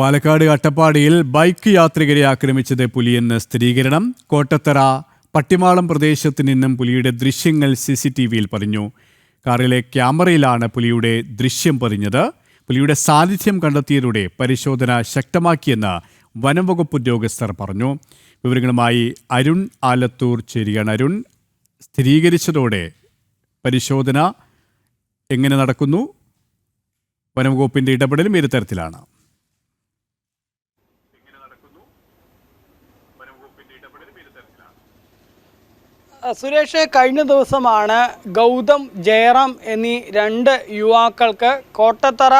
പാലക്കാട് അട്ടപ്പാടിയിൽ ബൈക്ക് യാത്രികരെ ആക്രമിച്ചത് പുലിയെന്ന് സ്ഥിരീകരണം. കോട്ടത്തറ പട്ടിമാളം പ്രദേശത്ത് നിന്നും പുലിയുടെ ദൃശ്യങ്ങൾ സി സി ടി വിയിൽ പതിഞ്ഞു. കാറിലെ ക്യാമറയിലാണ് പുലിയുടെ ദൃശ്യം പതിഞ്ഞത്. പുലിയുടെ സാന്നിധ്യം കണ്ടെത്തിയതോടെ പരിശോധന ശക്തമാക്കിയെന്ന് വനംവകുപ്പ് ഉദ്യോഗസ്ഥർ പറഞ്ഞു. വിവരങ്ങളുമായി അരുൺ ആലത്തൂർ ചേരുകയാണ്. അരുൺ സ്ഥിരീകരിച്ചതോടെ പരിശോധന എങ്ങനെ നടക്കുന്നു? വനംവകുപ്പിന്റെ ഇടപെടലും ഏത് തരത്തിലാണ്? സുരേഷ് കഴിഞ്ഞ ദിവസമാണ് ഗൗതം ജയറാം എന്നീ രണ്ട് യുവാക്കൾക്ക് കോട്ടത്തറ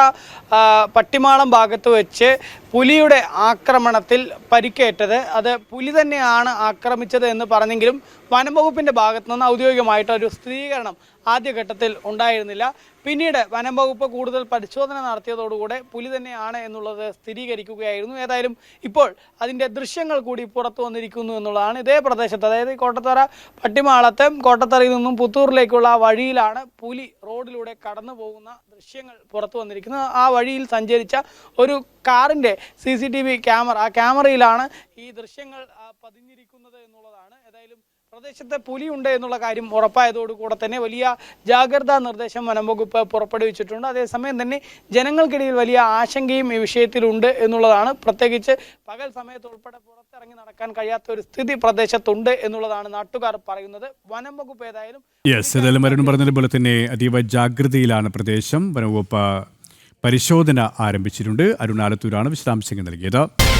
പട്ടിമാളം ഭാഗത്ത് വെച്ച് പുലിയുടെ ആക്രമണത്തിൽ പരിക്കേറ്റത്. അത് പുലി തന്നെയാണ് ആക്രമിച്ചത് എന്ന് പറഞ്ഞെങ്കിലും വനം വകുപ്പിന്റെ ഭാഗത്തു നിന്ന് ഔദ്യോഗികമായിട്ട് ഒരു സ്ഥിരീകരണം ആദ്യഘട്ടത്തിൽ ഉണ്ടായിരുന്നില്ല. പിന്നീട് വനം വകുപ്പ് കൂടുതൽ പരിശോധന നടത്തിയതോടുകൂടെ പുലി തന്നെയാണ് എന്നുള്ളത് സ്ഥിരീകരിക്കുകയായിരുന്നു. ഏതായാലും ഇപ്പോൾ അതിന്റെ ദൃശ്യങ്ങൾ കൂടി പുറത്തു വന്നിരിക്കുന്നു എന്നുള്ളതാണ് ഇതേ പ്രദേശത്ത്. അതായത് കോട്ടത്തറ പട്ടിമാളത്തെ കോട്ടത്തറയിൽ നിന്നും പുത്തൂരിലേക്കുള്ള ആ വഴിയിലാണ് പുലി റോഡിലൂടെ കടന്നു പോകുന്ന ദൃശ്യങ്ങൾ പുറത്തു വന്നിരിക്കുന്നത്. ആ വഴിയിൽ സഞ്ചരിച്ച ഒരു കാറിന്റെ C C T V camera ആ ക്യാമറയിലാണ് ഈ ദൃശ്യങ്ങൾ പതിഞ്ഞിരിക്കുന്നത് എന്നുള്ളതാണ്. ഏതായാലും പ്രദേശത്തെ പുലിയുണ്ട് എന്നുള്ള കാര്യം ഉറപ്പായതോടുകൂടെ തന്നെ വലിയ ജാഗ്രതാ നിർദ്ദേശം വനംവകുപ്പ് പുറപ്പെടുവിച്ചിട്ടുണ്ട്. അതേസമയം തന്നെ ജനങ്ങൾക്കിടയിൽ വലിയ ആശങ്കയും ഈ വിഷയത്തിലുണ്ട് എന്നുള്ളതാണ്. പ്രത്യേകിച്ച് പകൽ സമയത്ത് ഉൾപ്പെടെ പുറത്തിറങ്ങി നടക്കാൻ കഴിയാത്ത ഒരു സ്ഥിതി പ്രദേശത്തുണ്ട് എന്നുള്ളതാണ് നാട്ടുകാർ പറയുന്നത്. വനം വകുപ്പ് ഏതായാലും യെസ് പറഞ്ഞതുപോലെ തന്നെ അതീവ ജാഗ്രതയിലാണ് പ്രദേശം. വനംവകുപ്പ് പരിശോധന ആരംഭിച്ചിട്ടുണ്ട്. അരുണാലത്തൂരാണ് വിശദാംശങ്ങൾ നൽകിയത്.